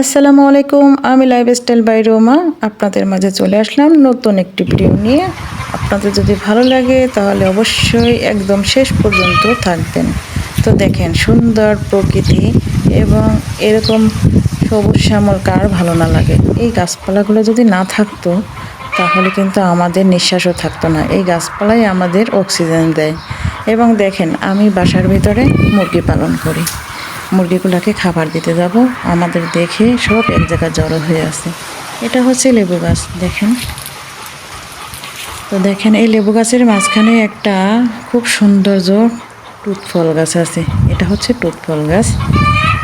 আসসালামু আলাইকুম, আমি লাইফস্টাইল বাই রোমা আপনাদের মাঝে চলে আসলাম নতুন একটি ভিডিও নিয়ে। আপনাদের যদি ভালো লাগে তাহলে অবশ্যই একদম শেষ পর্যন্ত থাকবেন। তো দেখেন, সুন্দর প্রকৃতি এবং এরকম সবুজ শ্যামল কার ভালো না লাগে। এই গাছপালাগুলো যদি না থাকতো, তাহলে কিন্তু আমাদের নিঃশ্বাসও থাকতো না। এই গাছপালাই আমাদের অক্সিজেন দেয়। এবং দেখেন, আমি বাসার ভিতরে মুরগি পালন করি। মুরগিগুলোকে খাবার দিতে যাব। আমাদের দেখে সব এক জায়গায় জড়ো হয়ে আছে। এটা হচ্ছে লেবু গাছ, দেখেন। তো দেখেন, এই লেবু গাছের মাঝখানে একটা খুব সৌন্দর্য টুথ ফল গাছ আছে। এটা হচ্ছে টুথ ফল গাছ।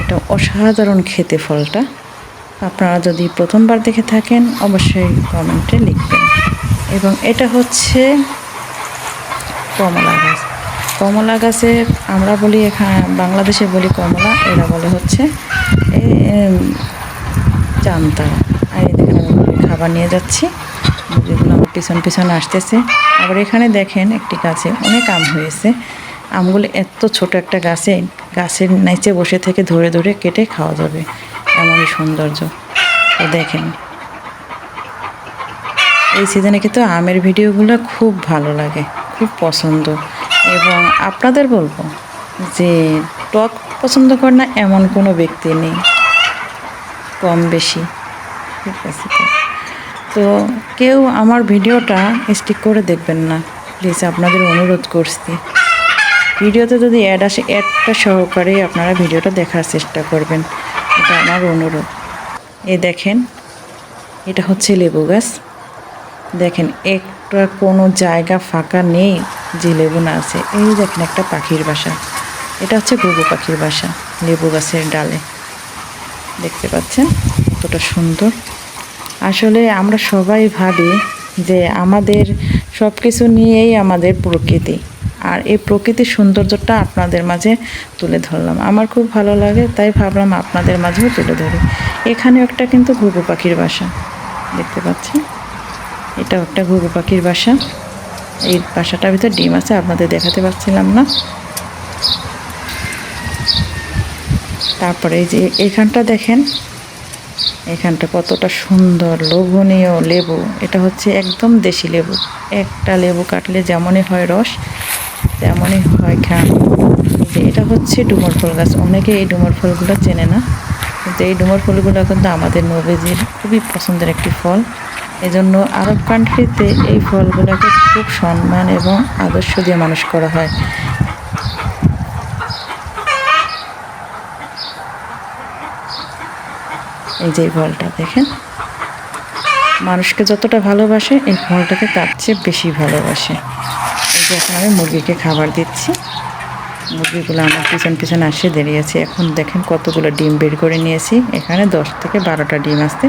এটা অসাধারণ খেতে ফলটা। আপনারা যদি প্রথমবার দেখে থাকেন, অবশ্যই কমেন্টে লিখবেন। এবং এটা হচ্ছে কমলা গাছ। কমলা গাছের আমরা বলি এখানে বাংলাদেশে বলি কমলা, এরা বলে হচ্ছে খাবার নিয়ে যাচ্ছি। পিছন পিছন আসতেছে। আবার এখানে দেখেন একটি গাছে অনেক আম হয়েছে। আমগুলো এত ছোট একটা গাছে, গাছের নিচে বসে থেকে ধরে ধরে কেটে খাওয়া যাবে। এমনই সৌন্দর্য। তো দেখেন। এই সিজনে কিন্তু আমের ভিডিওগুলো খুব ভালো লাগে, খুব পছন্দ। এবং আপনাদের বলব যে টক পছন্দ করে না এমন কোনো ব্যক্তি নেই। কম বেশি। ঠিক আছে তো। কেউ আমার ভিডিওটা স্টিক করে দেখবেন না। প্লিজ আপনাদের অনুরোধ করছি। ভিডিওতে যদি অ্যাড আসে অ্যাডটা সহকারে আপনারা ভিডিওটা দেখার চেষ্টা করবেন। এটা আমার অনুরোধ। এ দেখেন, এটা হচ্ছে লেবু গাছ। দেখেন একটা কোনো জায়গা ফাঁকা নেই, যে লেবু না আছে। এই দেখেন একটা পাখির বাসা। এটা হচ্ছে ঘুঘু পাখির বাসা, লেবু গাছের ডালে। দেখতে পাচ্ছেন? কতটা সুন্দর। আসলে আমরা সবাই ভাবি যে আমাদের সব কিছু নিয়েই আমাদের প্রকৃতি। আর এই প্রকৃতির সৌন্দর্যটা আপনাদের মাঝে তুলে ধরলাম। আমার খুব ভালো লাগে, তাই ভাবলাম আপনাদের মাঝেও তুলে ধরি। এখানেও একটা কিন্তু ঘুঘু পাখির বাসা। দেখতে পাচ্ছেন? এটাও একটা ঘুঘু পাখির বাসা। এই বাসাটার ভিতর ডিম আছে, আপনাদের দেখাতে পারছিলাম না। তারপরে এই যে এখানটা দেখেন, এখানটা কতটা সুন্দর, লোভনীয় লেবু। এটা হচ্ছে একদম দেশি লেবু। একটা লেবু কাটলে যেমনই হয় রস, তেমনই হয় খান যে এটা হচ্ছে ডুমুর ফল গাছ। অনেকে এই ডুমুর ফলগুলো চেনে না, কিন্তু এই ডুমুর ফলগুলো কিন্তু আমাদের নবীজির খুবই পছন্দের একটি ফল। এজন্য আরব কান্ট্রিতে এই ফলগুলোকে খুব সম্মান এবং আদর্শ দিয়ে মানুষ করা হয়। এই যে ফলটা দেখেন। মানুষকে যতটা ভালোবাসে, এই ফলটাকে তার চেয়ে বেশি ভালোবাসে। এই যে এখন আমি মুরগিকে খাবার দিচ্ছি। মুরগিগুলো আমার পিছন পিছন আসে দাঁড়িয়েছে এখন দেখেন কতগুলো ডিম বের করে নিয়েছি। এখানে দশ থেকে বারোটা ডিম আসতে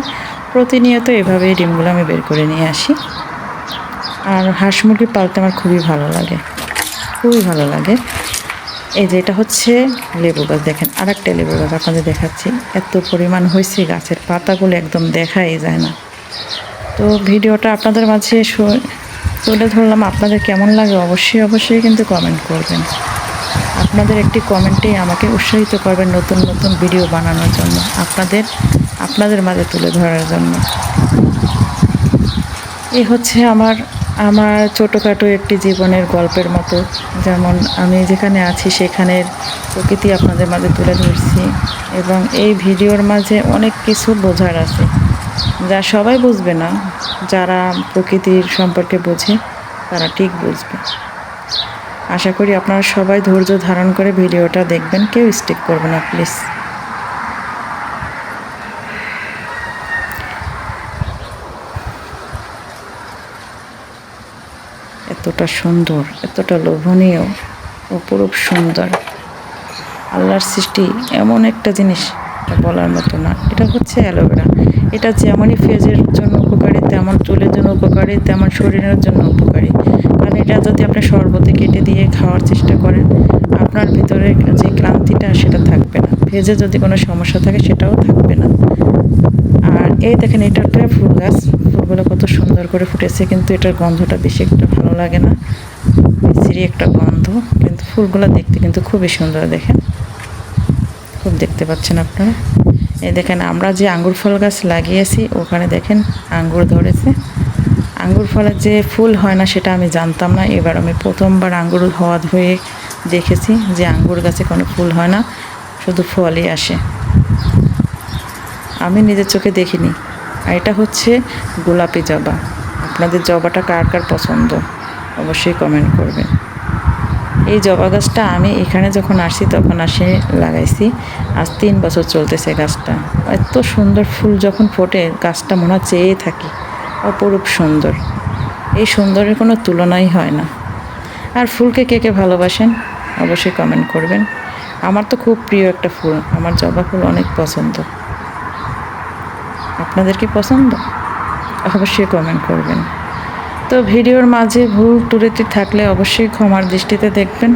প্রতিনিয়ত এভাবে ডিমগুলো আমি বের করে নিয়ে আসি। আর হাঁস মুরগি পালতে আমার খুবই ভালো লাগে। খুবই ভালো লাগে। এই যে এটা হচ্ছে লেবু গাছ, দেখেন আর একটা লেবু গাছ আপনাদের দেখাচ্ছি। এত পরিমাণ হয়েছে গাছের পাতাগুলো একদম দেখাই যায় না। তো ভিডিওটা আপনাদের মাঝে তুলে ধরলাম। আপনাদের কেমন লাগে অবশ্যই অবশ্যই কিন্তু কমেন্ট করবেন। আপনাদের একটি কমেন্টেই আমাকে উৎসাহিত করবেন নতুন নতুন ভিডিও বানানোর জন্য, আপনাদের আপনাদের মাঝে তুলে ধরার জন্য। এ হচ্ছে আমার আমার ছোটোখাটো একটি জীবনের গল্পের মতো। যেমন আমি যেখানে আছি সেখানের প্রকৃতি আপনাদের মাঝে তুলে ধরছি এবং এই ভিডিওর মাঝে অনেক কিছু বোঝার আছে যা সবাই বুঝবে না। যারা প্রকৃতির সম্পর্কে বোঝে, তারা ঠিক বুঝবে। আশা করি আপনারা সবাই ধৈর্য ধারণ করে ভিডিওটা দেখবেন, কেউ স্টিক করবে না, প্লিজ। এতটা সুন্দর, এতটা লোভনীয় অপরূপ সুন্দর। আল্লাহর সৃষ্টি এমন একটা জিনিস। এটা বলার মতো না। এটা হচ্ছে অ্যালোভেরা। এটা যেমনই ফেজের জন্য উপকারী, তেমন চুলের জন্য উপকারী, তেমন শরীরের জন্য উপকারী। কারণ এটা যদি আপনি শরবতে কেটে দিয়ে খাওয়ার চেষ্টা করেন, আপনার ভিতরে যে ক্লান্তিটা সেটা থাকবে না। ফেজে যদি কোনো সমস্যা থাকে সেটাও থাকবে না। আর এই দেখেন, এটা একটা ফুল গাছ। ফুলগুলো কত সুন্দর করে ফুটেছে, কিন্তু এটার গন্ধটা বেশি একটা ভালো লাগে না। বিশ্রী একটা গন্ধ, কিন্তু ফুলগুলো দেখতে কিন্তু খুবই সুন্দর দেখেন। খুব দেখতে পাচ্ছেন আপনারা। এই দেখেন, আমরা যে আঙ্গুর ফল গাছ লাগিয়েছি, ওখানে দেখেন আঙ্গুর ধরেছে। আঙ্গুর ফলের যে ফুল হয় না, সেটা আমি জানতাম না। এবার আমি প্রথমবার আঙ্গুর হওয়া হয়ে দেখেছি যে আঙ্গুর গাছে কোনো ফুল হয় না, শুধু ফলই আসে। আমি নিজের চোখে দেখিনি। আর এটা হচ্ছে গোলাপি জবা। আপনাদের জবাটা কার কার পছন্দ? অবশ্যই কমেন্ট করবেন। এই জবা গাছটা আমি এখানে যখন আসছি তখন আসে, লাগাইছি। আজ তিন বছর চলতেছে গাছটা। এত সুন্দর ফুল যখন ফোটে, গাছটা মনে হয় চেয়ে থাকি। অপরূপ সুন্দর। এই সুন্দরের কোনো তুলনাই হয় না। আর ফুলকে কে কে ভালোবাসেন? অবশ্যই কমেন্ট করবেন। আমার তো খুব প্রিয় একটা ফুল। আমার জবা ফুল অনেক পছন্দ। আপনাদের কি পছন্দ? অবশ্যই কমেন্ট করবেন। তো ভিডিওর মাঝে ভুল টুরেটি থাকলে অবশ্যই ক্ষমার দৃষ্টিতে দেখবেন।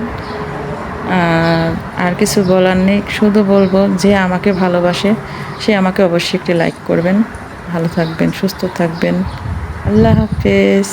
আর কিছু বলার নেই, শুধু বলব যে আমাকে ভালোবাসে, সে আমাকে অবশ্যই একটি লাইক করবেন। ভালো থাকবেন, সুস্থ থাকবেন। আল্লাহ হাফেজ।